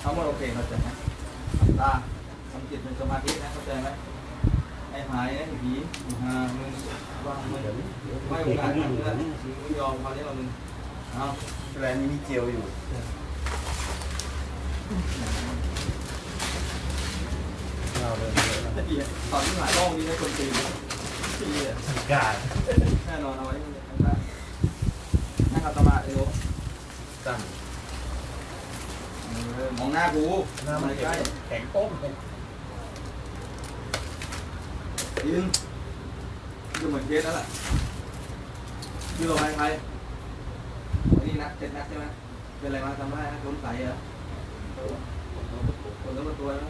เขาว่าโอเคเข้าใจไหมตาทำจิตเป็นสมาธินะเข้าใจไหมไอ้หายไอ้ผีมหามึงว่างมึงไม่โอกาสมึงนะมึงยอมคราวนี้เรามึงเอาแสดงนี้มีเจียวอยู่เราเลยตอนที่หายล่องนี้ได้คนตีนตีอะกาดแน่นอนเอาไว้ข้างหน้านั่งอัตมาเอวตั้ง มองหน้ากูหน้ามันใกล้แข็งต้มเลยยืนดูเหมือนเคสแล้วละยืดลงไปใครนี่นักเจ็ดนักใช่ไหมเป็นอะไรมาทำได้ฮะโดนใส่เหรอปวดแล้ววตัวแล้ว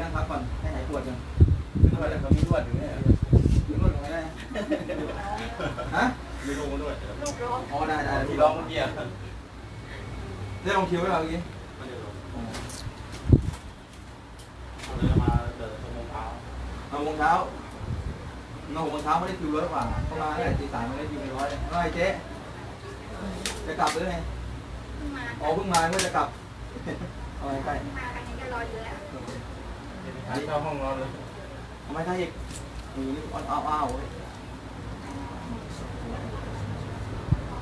นั่งพักก่อนให้หายปวดก่อนขึ้นมาแต่เขาไม่ปวดอยู่เนี่ยขึ้นรถไมได้ฮะมีลูกมาด้วยลูกร้องอ๋อได้ได้ที่ร้องเมื่อกี้ได้ลองคิวไว้เราเมื่อกี้ นอนวงเช้านอนกโมงเช้าไม่ได้คิวร้อยกว่าเข้ามาได้ตีสามไม่ได้คิวไปร้อยแล้วไอ้เจ๊จะกลับหรือไงอ๋อเพิ่งมาก็จะกลับเอาไปใกล้มาอันนี้อเะแรที่เข้าห้องรอเลยทำไมถ้าอีกหนูอ้อนอ้าว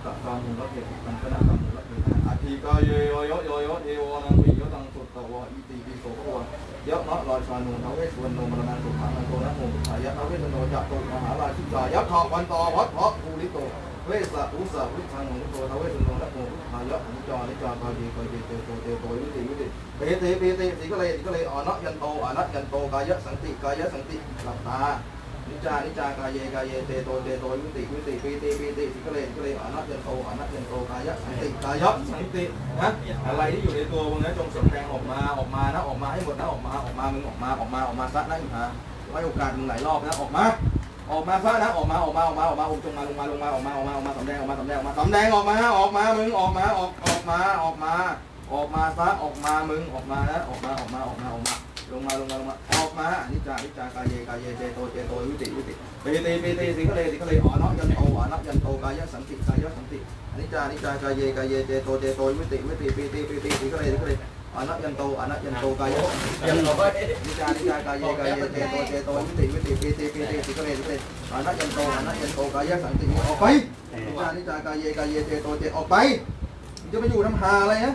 ตัดตานหนึ่งรถเด็กมันก็น่าตอวหนึ่งรถเด็กอะทีก็เยอะโยโยเทวนังปีโยตังสุตตะวอีติปิโส ยะมะลอยชานนทเวสวนโนมรณะสุขังโตนะโมสายะเวสโนจะตุมหาราชิกายะทอวันตอวัดเพาะภูริโตเวสะอุสะวิชังโนโตทเวสโนนะโมพายะอุจอนิจอตาดีกอยเตโตเตโตวิติวิติเปเตเปเตสิกะเลสิกะเลอนะยันโตอนะยันโตกายะสันติกายะสันติหลับตา นิจานิจากายเยกายเยเตโตเตโตวิติวิติปีติปีติสิกเลนสิกเลนอนัตยันโตอนัตยันโตกายะสันติกายะสันตินะอะไรที่อยู่ในตัวมึงนะจงสมแดงออกมาออกมานะออกมาให้หมดนะออกมาออกมามึงออกมาออกมาออกมาซะนะอีกฮะให้โอกาสมึงหลายรอบนะออกมา ออกมาซะนะออกมาออกมาออกมาออกมาอจงมาลงมาลงมาออกมาออกมาออกมาสำแดงออกมาสำแดงออกมาสำแดงออกมาออกมามึงออกมาออกออกมาออกมา ออกมาซะออกมามึงออกมานะออกมาออกมาออกมาออกมา ลงมาลงมาลงมาออกมาอนิจจานิจจากายเยกายเยเจโตเจโตวิติวิติเปติเปติสิกเลยสิกเลอ๋อเนาะยันโตอ๋อเนาะยันโตกายสังติกายสังติอนิจจานิจจากายเยกายเยเจโตเจโตวิติวิติเปติเปติสิกเลยสิกเลยอนัยันโตอนัยันโตกายยันโตนิจจานิจจากายเยกายเยเจโตเจโตวิติวิติเปติเปติสิกเลยสิกเลยอนัยันโตอนัยันโตกายสังติออกไปนิจานิจากายเยกายเยเจโตเจออกไปจะไปอยู่น้ำหาอะไรฮะ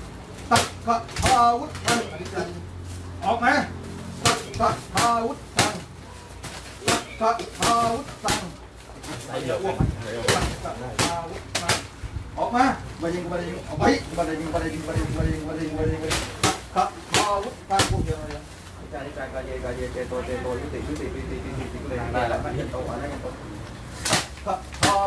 ตักกะทาวุธังออกมาตักกะทาวุธังตักกะทาวุธังใส่เดี๋ยวตักกะทาวุธังออกมาบายิงบายิงเอาไปบายิงบายิงบายิงบายิงบายิงบายิงบายิงตักกะทาวุธังพวกเดียวเลยใจใจกายเยกายเยเจโตเจโตยุติยุติปีติปีติปีติเลยได้แล้วมันเห็นโตอะไรกันโต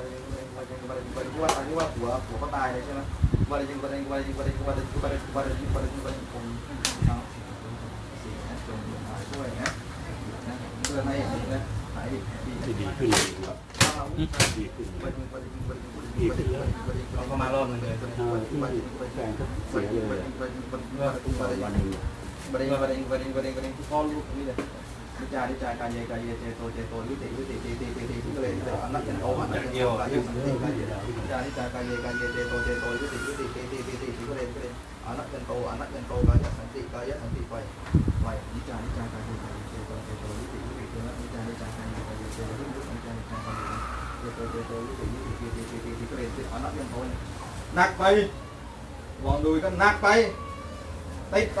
บอาวุธดีขึ้นบาราจิงบาราจิงบาราจิงบาราจิงบาราจิงบาราจิงบาราจิงเราก็มารอบนึงเลยเออที่แฟนก็เสียเลยอวันหนึ่งบริงบริงบริงบริงบริงพ่อลูกนี่เลย นิจานิจายกายเยกายเยเจโตเจโตวิติวิติติติติติทุกเลนอนัตตันโตมัตตันโตกายเยสันติกายเยนิจานิจายกายเยกายเยเจโตเจโตวิติวิติติติติติทุกเลนทุกเลนอนัตตันโตอนัตตันโตกายเยสันติกายเยสันติไปไปนิจานิจายกายเยกายเยเจโตเจโตวิติวิติตินิจานิจายกายเยกายเยเจโตวิติวิตินิจานิจายกายเยเจโตเจโตวิติวิติติติติติทุกเลนอนัตตันโตหนักไปวางดูก็หนักไปติดไป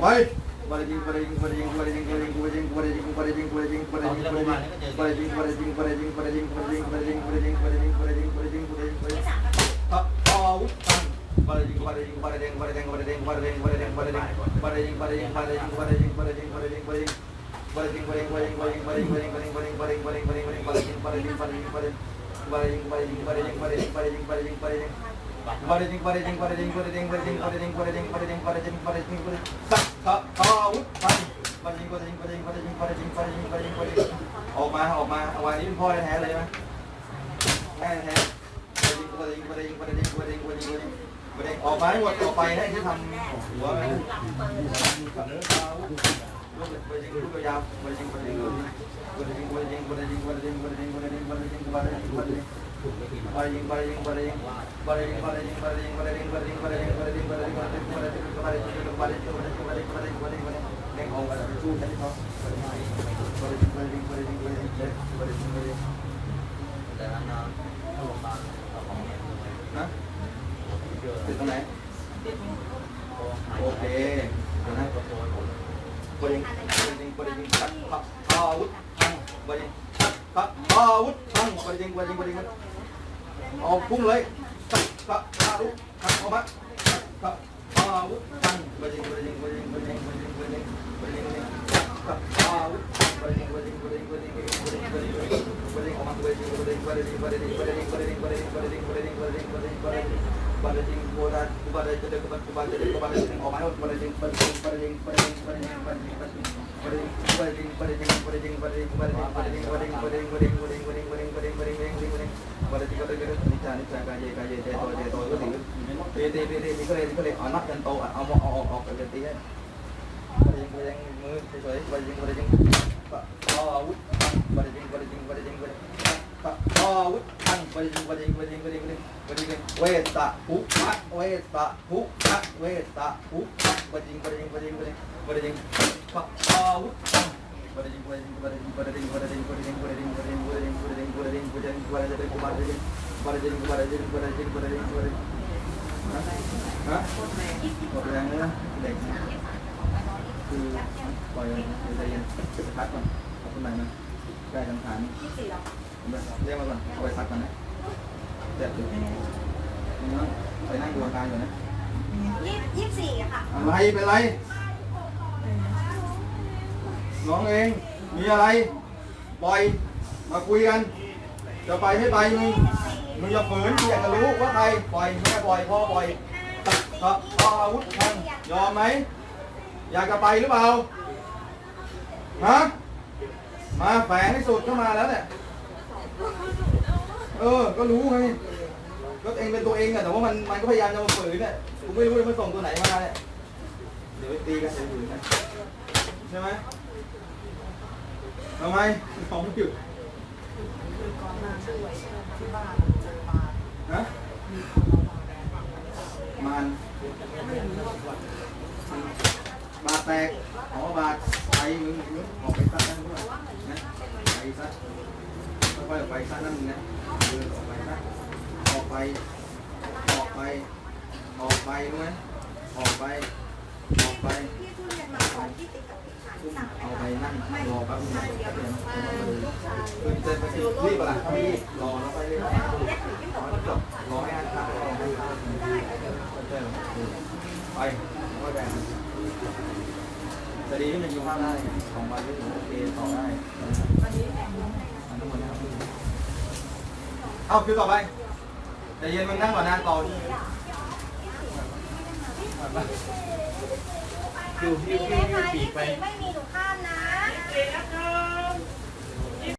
Bye. Barajing, barajing, barajing, barajing, barajing, barajing, barajing, barajing, barajing, barajing, barajing, sa, sa, sa, up, barajing, barajing, barajing, barajing, barajing, barajing, barajing, barajing, barajing, ออกมา ออกมาเอาวันนี้เป็นพ่อแท้ๆเลยใช่ไหมแท้แท้ barajing, barajing, barajing, barajing, barajing, barajing, barajing, ออกมาให้หมดออกไปให้ที่ทำหัวมันลูกยาว barajing, barajing, barajing, barajing, barajing, barajing, barajing, barajing, barajing, barajing, barajing, barajing, บริดตริงไหนโอเคเดี๋ยริงบริยิงบริยิงชัริะอาวุธทังบริยิงชัริะอาวุธทังบริยิงบริยิงบริยิง เอาพุ่งเลยตักตะตาลุกตักเอามาตักตาลุกตังบะยิงบะยิงบะยิงบะยิงบะยิงบะยิงบะยิงตักตาลุกบะยิงบะยิงบะยิงบะยิงบะยิงบะยิงบะยิงบะยิงออกมาบะยิงบะยิงบะยิงบะยิงบะยิงบะยิงบะยิงบะยิงบะยิงบะยิงบะยิงบะยิงบะยิงโบราณบะยิงจะได้กบะบะจะได้กบะยิงออกมาบะยิงบะยิงบะยิงบะยิงบะยิงบะยิงบะยิงบะยิงบะยิงบะยิงบะยิงบะยิงบะยิงบะยิงบะยิงบะยิงบะยิงบะยิง นิจานิจากายเยกายเยเจโตเจโตก็ถือเตเตเตเตก็เลยก็เลยเอานับยันโตเอาเอาเอาออกกันตีให้กระดิ่งกระดิ่งมือสวยๆกระดิ่งกระดิ่งปะอาวุธกระดิ่งกระดิ่งกระดิ่งกระดิ่งปะอาวุธทังกระดิ่งกระดิ่งกระดิ่งกระดิ่งกระดิ่งกระดิ่งเวตะภุพะเวตะภุพะเวตะภุพะกระดิ่งกระดิ่งกระดิ่งกระดิ่งกระดิ่งปะอาวุธทัง บริจินบริจินบริจินบริจินบริจินฮะฮะแรงเลยนะเด็กคือปล่อยใจเย็นพักก่อนเอาคนไหนมาได้คำถามเรียกมาก่อนเอาไปพักก่อนนะเจ็บอยู่ไปนั่งดูอาการอยู่นะยี่สิบสี่ค่ะอะไรเป็นไรน้องเอง มีอะไร ปล่อย มาคุยกัน จะไปไม่ไปมึง มึงอย่าฝืนกูอยากจะรู้ว่าใครปล่อยแม่ปล่อยพ่อปล่อยก็เอาอาวุธทันยอมไหม อยากจะไปหรือเปล่า ฮะ มาแฝงให้สุดเข้ามาแล้วเนี่ย เออ ก็รู้ไง ก็เองเป็นตัวเองอะแต่ว่ามันมันก็พยายามจะมาฝืนเนี่ยกูไม่รู้จะมาส่งตัวไหนมาเนี่ย เดี๋ยวไปตีกันเดี๋ยวฝืนกันใช่ไหมทำไมท้องไม่หยุดฮะมันบาดแตกอ๋อบาดไปมึงมึงออกไปซัดนั่นด้วยนะไปซัดค่อยๆออกไปซัดนั่นมึงนะเดินออกไปซัด ออกไปออกไป ออกไปรู้ไหมออกไป ออกไปพี่พูดกันมาก่อนที่ติดกับพี่ขานสั่งเอาไปนั่งรอแป๊บนึงเดียวลูกชายคือจะไปรีบอะไรถ้าไม่รีบรอแล้วไปเรื่อยเล็กหรือที่หมรอดให้จบรอให้อันขาดรอให้ขาดไปไม่แบ่งจะดีที่มันอยู่ข้างได้สองใบก็ถือโอเคต่อได้อันทั้งมดนะครับเอาคิวต่อไป แต่เย็นมึงนั่งก่อนนะต่อที่คิวคิมีวไหมคิวคิวคะปียี่กไปสี่ไม่มีหนูข้ามนะ